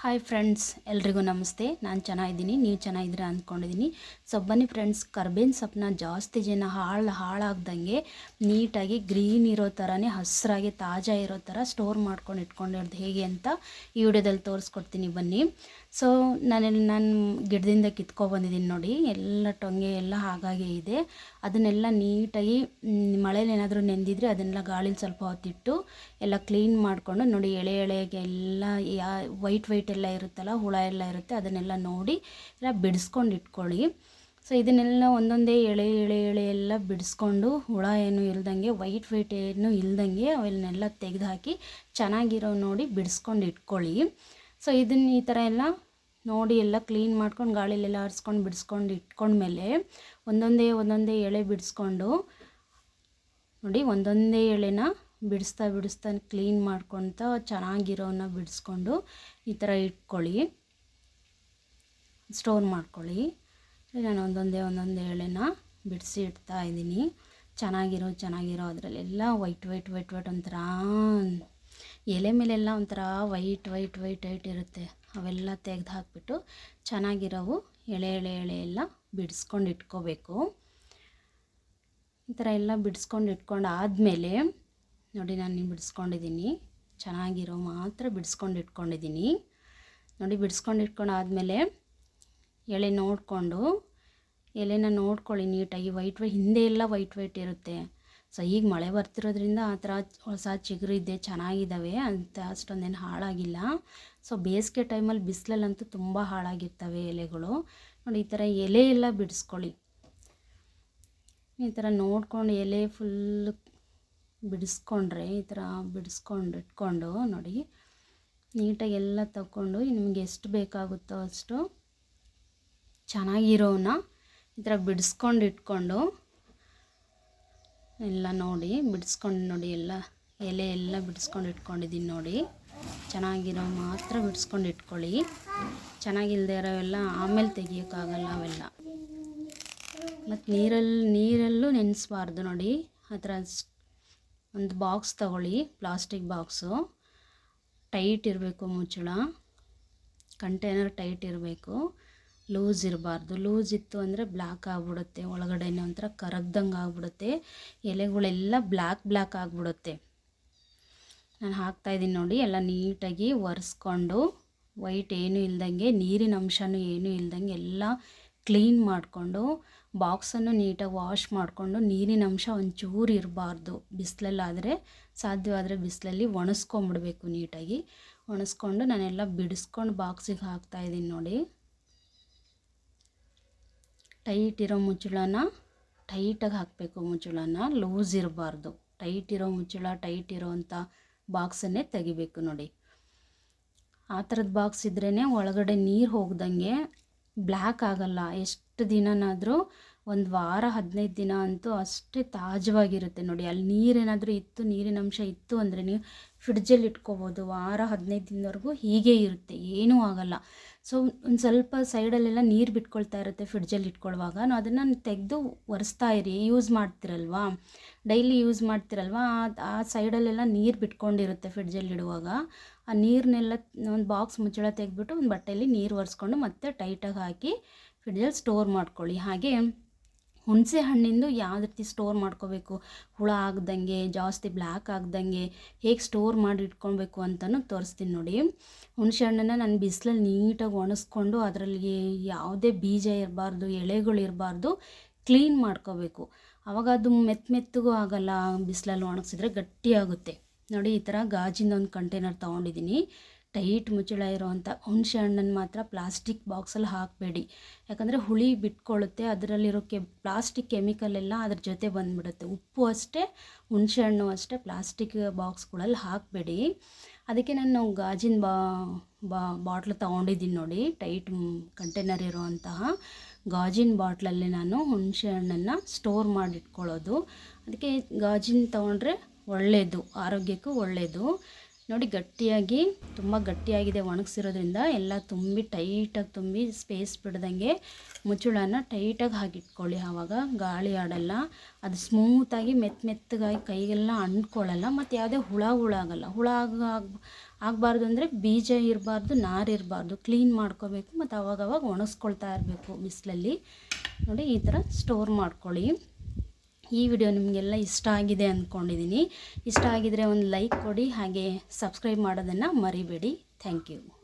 Hi friends ಎಲ್ರಿಗೂ ನಮಸ್ತೆ. ನಾನು ಚೆನ್ನಾಗಿದ್ದೀನಿ, ನೀವು ಚೆನ್ನಾಗಿದ್ದೀರಾ ಅಂದ್ಕೊಂಡಿದ್ದೀನಿ ಸೊ ಬನ್ನಿ ಫ್ರೆಂಡ್ಸ್ ಕರ್ಬೇನ್ ಸೊಪ್ಪನ್ನ ಜಾಸ್ತಿ ಜನ ಹಾಳು, ಹಾಳಾಗ್ದಂಗೆ ನೀಟಾಗಿ ಗ್ರೀನ್ ಇರೋ ಥರನೇ ಹಸಿರಾಗಿ ತಾಜಾ ಇರೋ ಥರ ಸ್ಟೋರ್ ಮಾಡ್ಕೊಂಡು ಇಟ್ಕೊಂಡಿರೋದು ಹೇಗೆ ಅಂತ ಈ ವಿಡಿಯೋದಲ್ಲಿ ತೋರಿಸ್ಕೊಡ್ತೀನಿ ಬನ್ನಿ. ಸೊ ನಾನು ನಾನು ಗಿಡದಿಂದ ಕಿತ್ಕೊಬಂದಿದ್ದೀನಿ ನೋಡಿ. ಎಲ್ಲ ಟೊಂಗೆ, ಎಲ್ಲ ಹಾಗಾಗೆ ಇದೆ. ಅದನ್ನೆಲ್ಲ ನೀಟಾಗಿ ಮಳೇಲಿ ಏನಾದರೂ ನೆಂದಿದ್ರೆ ಅದನ್ನೆಲ್ಲ ಗಾಳಿಲಿ ಸ್ವಲ್ಪ ಹೊತ್ತಿಟ್ಟು ಎಲ್ಲ ಕ್ಲೀನ್ ಮಾಡಿಕೊಂಡು ನೋಡಿ ಎಳೆ, ಎಳೆಗೆ ಎಲ್ಲ ಯಾ ವೈಟ್ ವೈಟ್ ಎಲ್ಲ ಇರುತ್ತಲ್ಲ, ಹುಳ ಎಲ್ಲ ಇರುತ್ತೆ, ಅದನ್ನೆಲ್ಲ ನೋಡಿ ಎಲ್ಲ ಬಿಡಿಸ್ಕೊಂಡು ಇಟ್ಕೊಳ್ಳಿ. ಸೊ ಇದನ್ನೆಲ್ಲ ಒಂದೊಂದೇ ಎಳೆ ಎಳೆ ಎಳೆ ಎಲ್ಲ ಬಿಡಿಸ್ಕೊಂಡು ಹುಳ ಏನು ಇಲ್ದಂಗೆ, ವೈಟ್ ವೈಟ್ ಏನು ಇಲ್ದಂಗೆ ಅವನ್ನೆಲ್ಲ ತೆಗೆದು ಹಾಕಿ ಚೆನ್ನಾಗಿರೋ ನೋಡಿ ಬಿಡಿಸ್ಕೊಂಡು ಇಟ್ಕೊಳ್ಳಿ. ಸೊ ಇದನ್ನ ಈ ಥರ ಎಲ್ಲ ನೋಡಿ ಎಲ್ಲ ಕ್ಲೀನ್ ಮಾಡ್ಕೊಂಡು ಗಾಳಿಲೆಲ್ಲ ಆರಿಸ್ಕೊಂಡು ಬಿಡಿಸ್ಕೊಂಡು ಇಟ್ಕೊಂಡ್ಮೇಲೆ ಒಂದೊಂದೇ ಒಂದೊಂದೇ ಎಳೆ ಬಿಡಿಸ್ಕೊಂಡು ನೋಡಿ ಒಂದೊಂದೇ ಎಳೆನ ಬಿಡಿಸ್ತಾ ಬಿಡಿಸ್ತಾ ಕ್ಲೀನ್ ಮಾಡ್ಕೊತ ಚೆನ್ನಾಗಿರೋನ ಬಿಡಿಸ್ಕೊಂಡು ಈ ಥರ ಇಟ್ಕೊಳ್ಳಿ. ಸ್ಟೋರ್ ಮಾಡ್ಕೊಳ್ಳಿ. ನಾನು ಒಂದೊಂದೇ ಒಂದೊಂದು ಎಳೆನ ಬಿಡಿಸಿ ಇಡ್ತಾ ಇದ್ದೀನಿ. ಚೆನ್ನಾಗಿರೋ ಚೆನ್ನಾಗಿರೋ ಅದರಲ್ಲೆಲ್ಲ ವೈಟ್ ವೈಟ್ ವೈಟ್ ವೈಟ್ ಒಂಥರ ಎಲೆ ಮೇಲೆಲ್ಲ ಒಂಥರ ವೈಟ್ ವೈಟ್ ವೈಟ್ ವೈಟ್ ಇರುತ್ತೆ. ಅವೆಲ್ಲ ತೆಗೆದು ಹಾಕ್ಬಿಟ್ಟು ಚೆನ್ನಾಗಿರೋವು ಎಳೆ ಎಳೆ ಎಳೆ ಎಲ್ಲ ಬಿಡಿಸ್ಕೊಂಡು ಇಟ್ಕೋಬೇಕು. ಈ ಥರ ಎಲ್ಲ ಬಿಡಿಸ್ಕೊಂಡು ಇಟ್ಕೊಂಡು ಆದಮೇಲೆ ನೋಡಿ ನಾನು ಬಿಡಿಸ್ಕೊಂಡಿದ್ದೀನಿ ಚೆನ್ನಾಗಿರೋ ಮಾತ್ರ ಬಿಡಿಸ್ಕೊಂಡು ಇಟ್ಕೊಂಡಿದ್ದೀನಿ ನೋಡಿ ಬಿಡಿಸ್ಕೊಂಡು ಇಟ್ಕೊಂಡು ಆದಮೇಲೆ ಎಳೆ ನೋಡಿಕೊಂಡು ಎಲೆನ ನೋಡ್ಕೊಳ್ಳಿ ನೀಟಾಗಿ. ವೈಟ್ ವೈಟ್, ಹಿಂದೆ ಎಲ್ಲ ವೈಟ್ ವೈಟ್ ಇರುತ್ತೆ. ಸೊ ಈಗ ಮಳೆ ಬರ್ತಿರೋದ್ರಿಂದ ಆ ಥರ ಹೊಸ ಚಿಗುರು ಇದೆ ಚೆನ್ನಾಗಿದ್ದಾವೆ ಅಂತ ಅಷ್ಟೊಂದೇನು ಹಾಳಾಗಿಲ್ಲ. ಸೊ ಬೇಸಿಗೆ ಟೈಮಲ್ಲಿ ಬಿಸಿಲಲ್ಲಂತೂ ತುಂಬ ಹಾಳಾಗಿರ್ತವೆ ಎಲೆಗಳು. ನೋಡಿ, ಈ ಥರ ಎಲೆ ಎಲ್ಲ ಬಿಡಿಸ್ಕೊಳ್ಳಿ. ಈ ಥರ ನೋಡ್ಕೊಂಡು ಎಲೆ ಫುಲ್ ಬಿಡಿಸ್ಕೊಂಡ್ರೆ, ಈ ಥರ ಬಿಡಿಸ್ಕೊಂಡು ಇಟ್ಕೊಂಡು ನೋಡಿ, ನೀಟಾಗಿ ಎಲ್ಲ ತಗೊಂಡು ನಿಮಗೆ ಎಷ್ಟು ಬೇಕಾಗುತ್ತೋ ಅಷ್ಟು ಚೆನ್ನಾಗಿರೋನ ಈ ಥರ ಬಿಡಿಸ್ಕೊಂಡು ಇಟ್ಕೊಂಡು ಎಲ್ಲ ನೋಡಿ, ಬಿಡಿಸ್ಕೊಂಡು ನೋಡಿ ಎಲ್ಲ, ಎಲೆ ಎಲ್ಲ ಬಿಡಿಸ್ಕೊಂಡು ಇಟ್ಕೊಂಡಿದ್ದೀನಿ ನೋಡಿ. ಚೆನ್ನಾಗಿರೋ ಮಾತ್ರ ಬಿಡಿಸ್ಕೊಂಡು ಇಟ್ಕೊಳ್ಳಿ. ಚೆನ್ನಾಗಿಲ್ಲದೆ ಇರೋವೆಲ್ಲ ಆಮೇಲೆ ತೆಗಿಯೋಕ್ಕಾಗಲ್ಲ ಅವೆಲ್ಲ. ಮತ್ತು ನೀರಲ್ಲಿ ನೀರಲ್ಲೂ ನೆನೆಸ್ಬಾರ್ದು ನೋಡಿ, ಆ ಥರ ಒಂದು ಬಾಕ್ಸ್ ತಗೊಳ್ಳಿ ಪ್ಲಾಸ್ಟಿಕ್ ಬಾಕ್ಸು ಟೈಟ್ ಇರಬೇಕು ಮುಚ್ಚಳ. ಕಂಟೈನರ್ ಟೈಟ್ ಇರಬೇಕು. ಲೂಸ್ ಇರಬಾರ್ದು. ಲೂಸ್ ಇತ್ತು ಅಂದರೆ ಬ್ಲ್ಯಾಕ್ ಆಗಿಬಿಡುತ್ತೆ. ಒಳಗಡೆನೇ ಒಂಥರ ಕರಗ್ದಂಗೆ ಆಗಿಬಿಡುತ್ತೆ. ಎಲೆಗಳೆಲ್ಲ ಬ್ಲ್ಯಾಕ್ ಬ್ಲ್ಯಾಕ್ ಆಗಿಬಿಡುತ್ತೆ. ನಾನು ಹಾಕ್ತಾಯಿದ್ದೀನಿ ನೋಡಿ. ಎಲ್ಲ ನೀಟಾಗಿ ಒರೆಸ್ಕೊಂಡು ವೈಟ್ ಏನೂ ಇಲ್ದಂಗೆ, ನೀರಿನ ಅಂಶನೂ ಏನೂ ಇಲ್ದಂಗೆ ಎಲ್ಲ ಕ್ಲೀನ್ ಮಾಡಿಕೊಂಡು ಬಾಕ್ಸನ್ನು ನೀಟಾಗಿ ವಾಶ್ ಮಾಡಿಕೊಂಡು ನೀರಿನ ಅಂಶ ಒಂಚೂರು ಇರಬಾರ್ದು. ಬಿಸಿಲಲ್ಲಾದರೆ ಸಾಧ್ಯವಾದರೆ ಬಿಸಿಲಲ್ಲಿ ಒಣಸ್ಕೊಂಬಿಡ್ಬೇಕು ನೀಟಾಗಿ. ಒಣಸ್ಕೊಂಡು ನಾನೆಲ್ಲ ಬಿಡಿಸ್ಕೊಂಡು ಬಾಕ್ಸಿಗೆ ಹಾಕ್ತಾಯಿದ್ದೀನಿ ನೋಡಿ. ಟೈಟ್ ಇರೋ ಮುಚ್ಚಳನ ಟೈಟಾಗಿ ಹಾಕಬೇಕು ಮುಚ್ಚಳನ, ಲೂಸ್ ಇರಬಾರ್ದು. ಟೈಟ್ ಇರೋ ಮುಚ್ಚಳ, ಟೈಟ್ ಇರೋವಂಥ ಬಾಕ್ಸನ್ನೇ ತೆಗಿಬೇಕು ನೋಡಿ. ಆ ಥರದ ಬಾಕ್ಸ್ ಇದ್ರೇ ಒಳಗಡೆ ನೀರು ಹೋಗ್ದಂಗೆ ಬ್ಲ್ಯಾಕ್ ಆಗಲ್ಲ. ಎಷ್ಟು ದಿನನಾದರೂ ಒಂದು ವಾರ, ಹದಿನೈದು ದಿನ ಅಂತೂ ಅಷ್ಟೇ ತಾಜವಾಗಿರುತ್ತೆ ನೋಡಿ. ಅಲ್ಲಿ ನೀರೇನಾದರೂ ಇತ್ತು, ನೀರಿನ ಅಂಶ ಇತ್ತು ಅಂದರೆ ನೀವು ಫ್ರಿಡ್ಜಲ್ಲಿ ಇಟ್ಕೋಬೋದು. ವಾರ, ಹದಿನೈದು ದಿನದವರೆಗೂ ಹೀಗೆ ಇರುತ್ತೆ. ಏನೂ ಆಗಲ್ಲ. ಸೊ ಒಂದು ಸ್ವಲ್ಪ ಸೈಡಲ್ಲೆಲ್ಲ ನೀರು ಬಿಟ್ಕೊಳ್ತಾ ಇರುತ್ತೆ ಫ್ರಿಡ್ಜಲ್ಲಿ ಇಟ್ಕೊಳ್ಳುವಾಗ. ನಾವು ಅದನ್ನು ತೆಗೆದು ಒರೆಸ್ತಾ ಇರಿ. ಯೂಸ್ ಮಾಡ್ತಿರಲ್ವಾ? ಡೈಲಿ ಯೂಸ್ ಮಾಡ್ತಿರಲ್ವಾ? ಆ ಸೈಡಲ್ಲೆಲ್ಲ ನೀರು ಬಿಟ್ಕೊಂಡಿರುತ್ತೆ ಫ್ರಿಡ್ಜಲ್ಲಿ ಇಡುವಾಗ. ಆ ನೀರನ್ನೆಲ್ಲ ಒಂದು ಬಾಕ್ಸ್ ಮುಚ್ಚಳ ತೆಗೆದ್ಬಿಟ್ಟು ಒಂದು ಬಟ್ಟೆಯಲ್ಲಿ ನೀರು ಒರೆಸ್ಕೊಂಡು ಮತ್ತೆ ಟೈಟಾಗಿ ಹಾಕಿ ಫ್ರಿಡ್ಜಲ್ಲಿ ಸ್ಟೋರ್ ಮಾಡ್ಕೊಳ್ಳಿ. ಹಾಗೆ ಹುಣಸೆ ಹಣ್ಣಿಂದು ಯಾವ ರೀತಿ ಸ್ಟೋರ್ ಮಾಡ್ಕೋಬೇಕು? ಹುಳ ಆಗ್ದಂಗೆ, ಜಾಸ್ತಿ ಬ್ಲ್ಯಾಕ್ ಆಗ್ದಂಗೆ ಹೇಗೆ ಸ್ಟೋರ್ ಮಾಡಿ ಇಟ್ಕೊಬೇಕು ಅಂತಲೂ ತೋರಿಸ್ತೀನಿ ನೋಡಿ. ಹುಣಸೆ ಹಣ್ಣನ್ನು ನಾನು ಬಿಸಿಲಲ್ಲಿ ನೀಟಾಗಿ ಒಣಸ್ಕೊಂಡು ಅದರಲ್ಲಿ ಯಾವುದೇ ಬೀಜ ಇರಬಾರ್ದು ಎಳೆಗಳು ಇರಬಾರ್ದು ಕ್ಲೀನ್ ಮಾಡ್ಕೋಬೇಕು. ಆವಾಗ ಅದು ಮೆತ್ತ ಮೆತ್ತಗೂ ಆಗೋಲ್ಲ, ಬಿಸಿಲಲ್ಲಿ ಒಣಗಿಸಿದ್ರೆ ಗಟ್ಟಿಯಾಗುತ್ತೆ ನೋಡಿ, ಈ ಥರ ಗಾಜಿನ ಒಂದು ಕಂಟೈನರ್ ತೊಗೊಂಡಿದ್ದೀನಿ. ಟೈಟ್ ಮುಚ್ಚಳ ಇರೋವಂಥ ಹುಣಸೆ ಹಣ್ಣನ್ನು ಮಾತ್ರ ಪ್ಲಾಸ್ಟಿಕ್ ಬಾಕ್ಸಲ್ಲಿ ಹಾಕಬೇಡಿ. ಯಾಕಂದರೆ ಹುಳಿ ಬಿಟ್ಕೊಳ್ಳುತ್ತೆ, ಅದರಲ್ಲಿರೋ ಕೆ ಪ್ಲಾಸ್ಟಿಕ್ ಕೆಮಿಕಲ್ ಎಲ್ಲ ಅದ್ರ ಜೊತೆ ಬಂದುಬಿಡುತ್ತೆ. ಉಪ್ಪು ಅಷ್ಟೇ, ಹುಣಸೆ ಹಣ್ಣು ಅಷ್ಟೇ ಪ್ಲಾಸ್ಟಿಕ್ ಬಾಕ್ಸ್ಗಳಲ್ಲಿ ಹಾಕಬೇಡಿ. ಅದಕ್ಕೆ ನಾನು ಗಾಜಿನ ಬಾ ಬಾ ಬಾಟ್ಲು ತೊಗೊಂಡಿದ್ದೀನಿ ನೋಡಿ ಟೈಟ್ ಕಂಟೈನರ್ ಇರುವಂತಹ ಗಾಜಿನ ಬಾಟ್ಲಲ್ಲಿ ನಾನು ಹುಣಸೆ ಹಣ್ಣನ್ನು ಸ್ಟೋರ್ ಮಾಡಿಟ್ಕೊಳ್ಳೋದು. ಅದಕ್ಕೆ ಗಾಜಿನ ತೊಗೊಂಡ್ರೆ ಒಳ್ಳೆಯದು ಆರೋಗ್ಯಕ್ಕೂ ಒಳ್ಳೆಯದು ನೋಡಿ, ಗಟ್ಟಿಯಾಗಿ, ತುಂಬ ಗಟ್ಟಿಯಾಗಿದೆ, ಒಣಗಿಸಿರೋದ್ರಿಂದ ಎಲ್ಲ ತುಂಬಿ ಟೈಟಾಗಿ ತುಂಬಿ ಸ್ಪೇಸ್ ಬಿಡ್ದಂಗೆ ಮುಚ್ಚಳನ ಟೈಟಾಗಿ ಹಾಕಿಟ್ಕೊಳ್ಳಿ. ಆವಾಗ ಗಾಳಿ ಆಡಲ್ಲ, ಅದು ಸ್ಮೂತಾಗಿ ಮೆತ್ತ ಮೆತ್ತಗಾಗಿ ಕೈಗೆಲ್ಲ ಅಂಟ್ಕೊಳ್ಳಲ್ಲ, ಮತ್ತು ಯಾವುದೇ ಹುಳ ಹುಳ ಆಗಲ್ಲ. ಹುಳ ಆಗ ಆಗಬಾರ್ದು ಅಂದರೆ ಬೀಜ ಇರಬಾರ್ದು, ನಾರು ಇರಬಾರ್ದು. ಕ್ಲೀನ್ ಮಾಡ್ಕೋಬೇಕು, ಮತ್ತು ಅವಾಗವಾಗ ಒಣಗಿಸ್ಕೊಳ್ತಾ ಇರಬೇಕು ಬಿಸಿಲಲ್ಲಿ. ನೋಡಿ, ಈ ಥರ ಸ್ಟೋರ್ ಮಾಡ್ಕೊಳ್ಳಿ. ಈ ವಿಡಿಯೋ ನಿಮಗೆಲ್ಲ ಇಷ್ಟ ಆಗಿದೆ ಅಂದ್ಕೊಂಡಿದ್ದೀನಿ ಇಷ್ಟ ಆಗಿದ್ದರೆ ಒಂದು ಲೈಕ್ ಕೊಡಿ, ಹಾಗೆ ಸಬ್ಸ್ಕ್ರೈಬ್ ಮಾಡೋದನ್ನು ಮರಿಬೇಡಿ. Thank you.